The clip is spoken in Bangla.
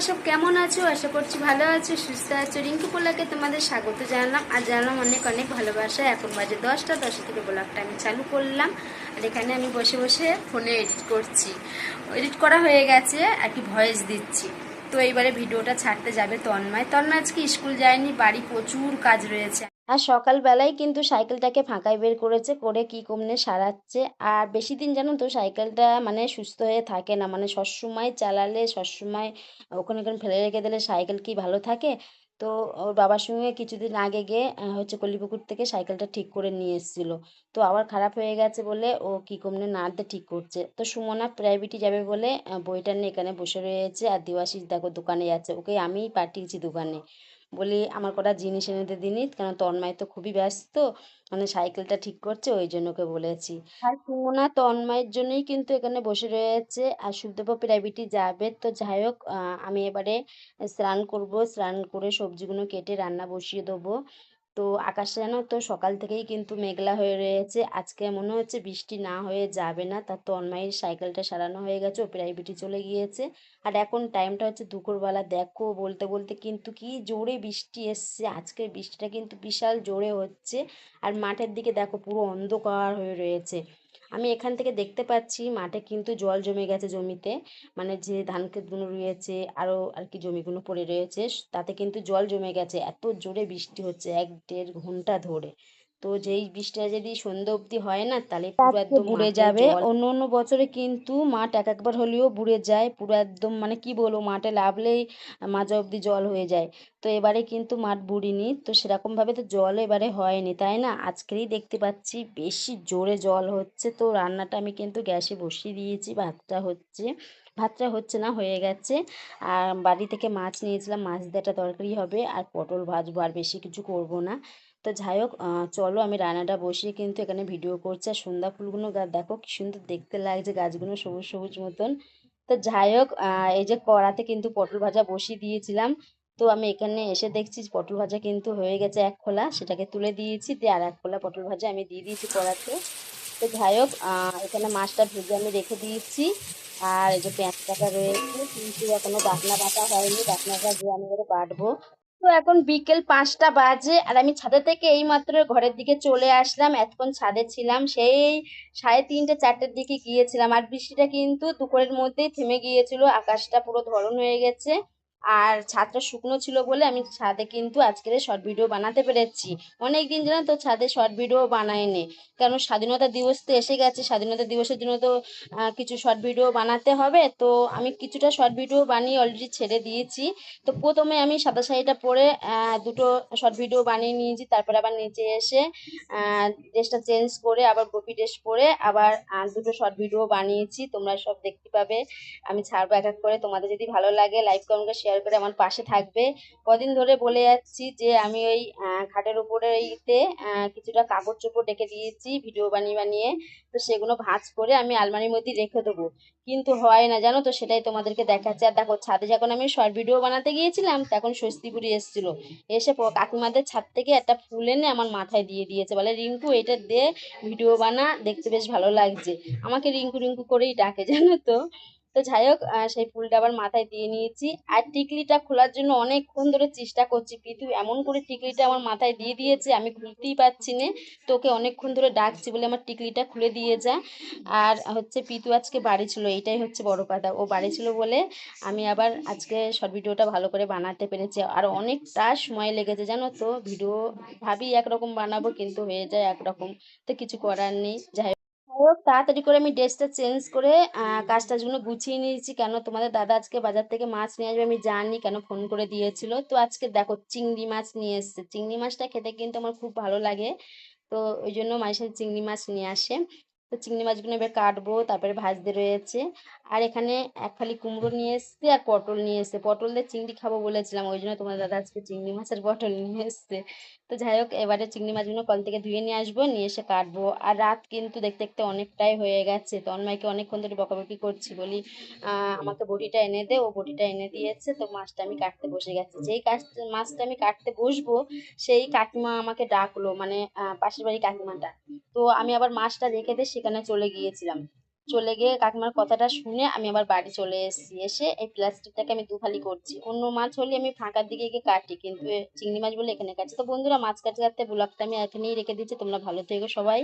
তোমরা সব কেমন আছো? আশা করছি ভালো আছো, সুস্থ আছো। রিঙ্কু পোলাকে তোমাদের স্বাগত জানালাম। আর জানালাম অনেক অনেক ভালোবাসা। এখন বাজে দশটা দশটা থেকে ব্লগটা আমি চালু করলাম। আর এখানে আমি বসে বসে ফোনে এডিট করছি। এডিট করা হয়ে গেছে, আর কি ভয়েস দিচ্ছি। তো এইবারে ভিডিওটা ছাড়তে যাবে তন্ময়। তন্ময় আজকে স্কুল যায়নি, বাড়ি প্রচুর কাজ রয়েছে। আর সকালবেলায় কিন্তু সাইকেলটাকে ফাঁকায় বের করেছে, করে কি কমনে সারাচ্ছে। আর বেশি দিন জানো তো সাইকেলটা মানে সুস্থ হয়ে থাকে না মানে সবসময় চালালে, সবসময় ওখানে ওখানে ফেলে রেখে দিলে সাইকেল কি ভালো থাকে? তো ওর বাবার সঙ্গে কিছুদিন আগে গিয়ে হচ্ছে কলিপুকুর থেকে সাইকেলটা ঠিক করে নিয়ে এসেছিল। তো আবার খারাপ হয়ে গেছে বলে ও কি কমনে না দিয়ে ঠিক করছে। তো সুমনা প্রাইভেটে যাবে বলে বইটা নিয়ে এখানে বসে রয়েছে। আর দেওয়াশিস দেখো দোকানে যাচ্ছে ওকে আমিই পাঠিয়েছি দোকানে। বলি, আমার কটা জিনিস এনে দে দিনি কারণ তন্ময় তো খুবই ব্যস্ত মানে সাইকেলটা ঠিক করছে, ওই জন্য ওকে বলেছি। আর সুমনা তন্ময়ের জন্যই কিন্তু এখানে বসে রয়েছে, আর সুদেব প্রাইভেটে যাবে। তো যাই হোক আমি এবারে স্নান করব, স্নান করে সবজিগুলো কেটে রান্না বসিয়ে দেবো। তো আকাশে যেন তো সকাল থেকেই কিন্তু মেঘলা হয়ে রয়েছে। আজকে মনে হচ্ছে বৃষ্টি না হয়ে যাবে না। তার তন্ময়ের সাইকেলটা সারানো হয়ে গেছে, ও প্রাইভেটে চলে গিয়েছে। আর এখন টাইমটা হচ্ছে দুপুরবেলা। দেখো, বলতে বলতে কিন্তু কি জোরে বৃষ্টি এসছে। আজকের বৃষ্টিটা কিন্তু বিশাল জোরে হচ্ছে। আর মাঠের দিকে দেখো পুরো অন্ধকার হয়ে রয়েছে। আমি এখান থেকে দেখতে পাচ্ছি মাঠে কিন্তু জল জমে গেছে জমিতে। মানে যে ধান ক্ষেতগুলো রয়েছে আরও আর কি জমিগুলো পড়ে রয়েছে তাতে কিন্তু জল জমে গেছে। এত জোরে বৃষ্টি হচ্ছে এক দেড় ঘণ্টা ধরে। তো যেই বৃষ্টিটা যদি সন্ধ্যা অবধি হয় না তাহলে পুরো একদম বুড়ে যাবে। অন্য অন্য বছরে কিন্তু মাঠ এক একবার হলেও বুড়ে যায়। পুরো একদম মানে কি বলব মাঠে লাভলেই মাঝা অবধি জল হয়ে যায়। তো এবারে কিন্তু মাঠ বুড়িনি, তো সেরকম ভাবে তো জল এবারে হয়নি, তাই না? আজকেরই দেখতে পাচ্ছি বেশি জোরে জল হচ্ছে, তো রান্নাটা আমি কিন্তু গ্যাসে বসিয়ে দিয়েছি, ভাতটা হচ্ছে ভাতটা হচ্ছে না, হয়ে গেছে। আর বাড়ি থেকে মাছ নিয়েছিলাম, মাছ দিয়ে একটা তরকারি হবে, আর পটল ভাজবো, আর বেশি কিছু করব না। তো যাই হোক চলো আমি রান্নাটা বসিয়ে কিন্তু এখানে ভিডিও করছি, আর সন্ধ্যা ফুলগুলো দেখো কি সুন্দর দেখতে লাগছে, গাছগুলো সবুজ সবুজ মতন। তো যাই হোক এই যে কড়াতে কিন্তু পটল ভাজা বসিয়ে দিয়েছিলাম তো আমি এখানে এসে দেখছি পটল ভাজা কিন্তু হয়ে গেছে এক খোলা। সেটাকে তুলে দিয়েছি, দিয়ে আর এক খোলা পটল ভাজা আমি দিয়ে দিয়েছি কড়াতে। তো যাই হোক এখানে মাছটা ভেজে আমি রেখে দিয়েছি। আর এই যে পেঁয়াজ রয়েছে, কিন্তু এখনও বাটনা বাটা হয়নি বাটনাটা দিয়ে আমি এবারে বাটবো। তো এখন বিকেল পাঁচটা বাজে, আর আমি ছাদে থেকে এই মাত্র ঘরের দিকে চলে আসলাম। এতক্ষণ ছাদে ছিলাম, সেই সাড়ে তিনটে, চারটের দিকে গিয়েছিলাম। আর বৃষ্টিটা কিন্তু দুপুরের মধ্যেই থেমে গিয়েছিল, আকাশটা পুরো ধরন হয়ে গেছে। আর ছাদটা শুকনো ছিল বলে আমি ছাদে কিন্তু আজকের শর্ট ভিডিও বানাতে পেরেছি। অনেক দিন জানো তো ছাদে শর্ট ভিডিও বানাইনি। কারণ স্বাধীনতা দিবস তো এসে গেছে, স্বাধীনতা দিবসের জন্য তো কিছু শর্ট ভিডিও বানাতে হবে। তো আমি কিছুটা শর্ট ভিডিও বানিয়ে অলরেডি ছেড়ে দিয়েছি। তো প্রথমে আমি সাদা শাড়িটা পরে দুটো শর্ট ভিডিও বানিয়ে নিয়েছি। তারপরে আবার নিচে এসে ড্রেসটা চেঞ্জ করে, আবার গোপী ড্রেস পরে আবার দুটো শর্ট ভিডিও বানিয়েছি। তোমরা সব দেখতে পাবে। আমি ছাড়বো এক এক করে। তোমাদের যদি ভালো লাগে লাইক কমেন্ট শেয়ার করে আমার পাশে থাকবে। কদিন ধরে বলে যাচ্ছি যে আমি ওই খাটের উপরে ইতে কিছুটা কাপড় চোপড় রেখে দিয়েছি, ভিডিও বানিয়ে বানিয়ে। তো সেগুলো ভাঁজ করে আমি আলমারির মধ্যে রেখে দেবো। কিন্তু হয় না, জানো তো, সেটাই তোমাদেরকে দেখাচ্ছে। আর দেখো, ছাদে যখন আমি শর্ট ভিডিও বানাতে গিয়েছিলাম, তখন স্বস্তিপুরি এসেছিল। এসে কাকিমাদের ছাদ থেকে একটা ফুল এনে আমার মাথায় দিয়ে দিয়েছে। বলে, রিঙ্কু, এটা দে, ভিডিও বানা, দেখতে বেশ ভালো লাগছে। আমাকে রিঙ্কু রিঙ্কু করেই ডাকে, জানো তো। তো যাই হোক সেই ফুলটা আবার মাথায় দিয়ে নিয়েছি। আর টিকলিটা খোলার জন্য অনেকক্ষণ ধরে চেষ্টা করছি। পিতু এমন করে টিকলিটা আমার মাথায় দিয়ে দিয়েছে, আমি খুলতেই পারছি না। তোকে অনেকক্ষণ ধরে ডাকছি বলে আমার টিকলিটা খুলে দিয়ে যা। আর হচ্ছে পিতু আজকে বাড়ি ছিল এটাই হচ্ছে বড় কথা। ও বাড়ি ছিল বলে আমি আবার আজকে শর্ট ভিডিওটা ভালো করে বানাতে পেরেছি। আর অনেকটা সময় লেগেছে, জানো তো? ভিডিও ভাবি একরকম বানাবো, কিন্তু হয়ে যায় একরকম। তো কিছু করার নেই। যাই তাড়াতাড়ি করে আমি ড্রেসটা চেঞ্জ করে জন্য গুছিয়ে নিয়েছি। কেন তোমাদের দাদা আজকে বাজার থেকে মাছ নিয়ে আসবে আমি জানি, কেন ফোন করে দিয়েছিল। তো আজকে দেখো চিংড়ি মাছ নিয়ে এসছে। চিংড়ি মাছটা খেতে কিন্তু আমার খুব ভালো লাগে। তো ওই জন্য মাঝে চিংড়ি মাছ নিয়ে আসে। তো চিংড়ি মাছগুলো এবার কাটবো, তারপরে ভাজতে রয়েছে। আর এখানে এক ফালি কুমড়ো নিয়ে এসছে আর পটল নিয়ে এসছে। পটল দিয়ে চিংড়ি খাব বলেছিলাম, ওই জন্য তোমার দাদা আজকে চিংড়ি মাছের পটল নিয়ে এসছে। তো যাই হোক, এবারে চিংড়ি মাছগুলো কল থেকে ধুয়ে নিয়ে আসব, নিয়ে এসে কাটবো। আর রাত কিন্তু দেখতে দেখতে অনেকটাই হয়ে গেছে। তন্ময়কে অনেকক্ষণ ধরে বকাবকি করছি, বলি আমাকে বটিটা এনে দে, ও বটিটা এনে দিয়েছে, তো মাছটা আমি কাটতে বসে গেছি। যেই কাজ, মাছটা আমি কাটতে বসবো, সেই কাকিমা আমাকে ডাকলো মানে পাশের বাড়ির কাকিমাটা। তো আমি আবার মাছটা রেখে দিয়ে সেখানে চলে গিয়েছিলাম। চলে গিয়ে কাকিমার কথাটা শুনে আমি আবার বাড়ি চলে এসেছি। এসে এই প্লাস্টিকটাকে আমি দুফালি করছি। অন্য মাছ হলে আমি ফাঁকার দিকে গিয়ে কাটি, কিন্তু চিংড়ি মাছ বলে এখানে কাটছি। তো বন্ধুরা, মাছ কাটতে কাটতে ব্লগটা আমি এখানেই রেখে দিচ্ছি। তোমরা ভালো থেকো সবাই।